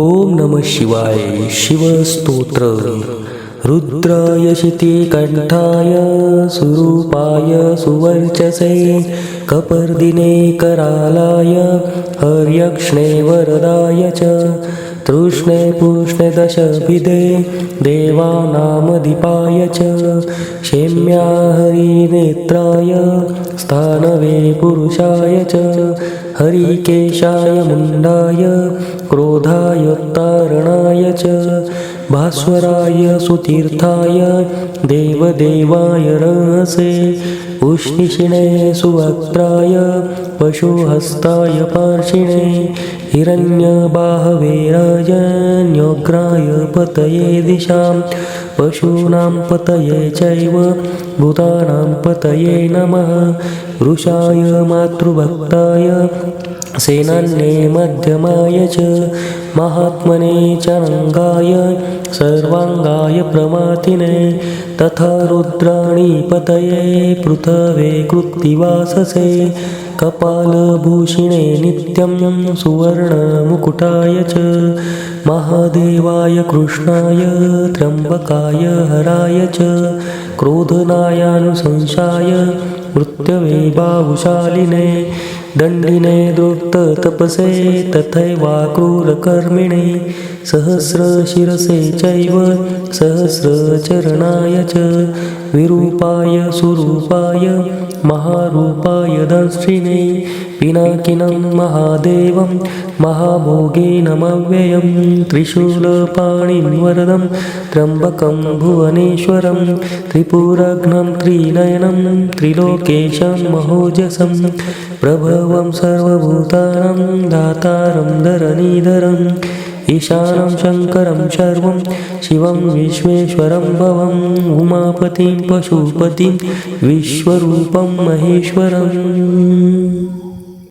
ओम नम शिवाय शिवस्तोत्र रुद्राय शितिकण्ठाय सुरूपाय सुवर्चसे कपर्दिने करालाय हर्यक्ष्णे वरदाय च। तृष्णे पुष्णे दशभिदे देवानामधिपाय च। क्षेम्या हरिनेत्राय स्थानवे पुरुषाय च। हरिकेशाय मुण्डाय क्रोधायोत्तारणाय च। भास्वराय सुतीर्थाय देवदेवाय रहसे। उष्णिषिणे उष्णिशिणे सुवक्त्राय पशुहस्ताय पार्शिणे हिरण्यबाहवे राजन्योग्राय पतये दिशां पशूनां पतये चैव भूतानां पतये नमः। वृषाय मातृभक्ताय सेनान्ये मध्यमाय च महात्मने चरङ्गाय सर्वाङ्गाय प्रमातिने तथा रुद्राणि पतये पृथवे कृत्तिवाससे। कपालभूषिणे नित्यं सुवर्णमुकुटाय च महादेवाय कृष्णाय त्र्यम्बकाय हराय च क्रोधनायानुसंशाय मृत्यवे बाहुशालिने दण्डिने तथैवा क्रूरकर्मिणे सहस्रशिरसे चैव सहस्रचरणाय च विरूपाय सुरूपाय महारूपाय दंष्ट्रिणे पिनाकिनं महादेवं महाभोगे नमव्ययं त्रिशूलपाणिं वरदं त्र्यम्बकं भुवनेश्वरं त्रिपुरघ्नं त्रिनयनं त्रिलोकेशं महोजसं प्रभवं सर्वभूतानं दातारं धरणीधरम् ईशानं शङ्करं सर्वं शिवं विश्वेश्वरं भवम् उमापतिं पशुपतिं विश्वरूपं महेश्वरम्